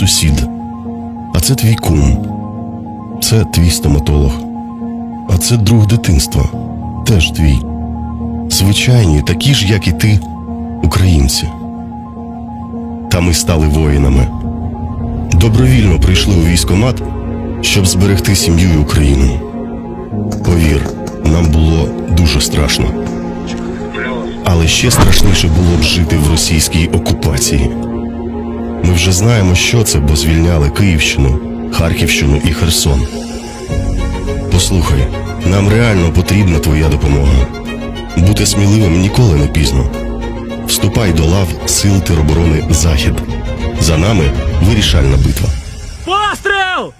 сусід, а це твій кум, це твій стоматолог, а це друг дитинства, теж твій. Звичайні, такі ж, як і ти, українці. Та ми стали воїнами. Добровільно прийшли у військомат, щоб зберегти сім'ю і Україну. Повір, нам було дуже страшно. Але ще страшніше було б жити в російській окупації. Вже знаємо, що це, бо звільняли Київщину, Харківщину і Херсон. Послухай, нам реально потрібна твоя допомога. Бути сміливим ніколи не пізно. Вступай до лав Сил тероборони Захід. За нами вирішальна битва. Постріл!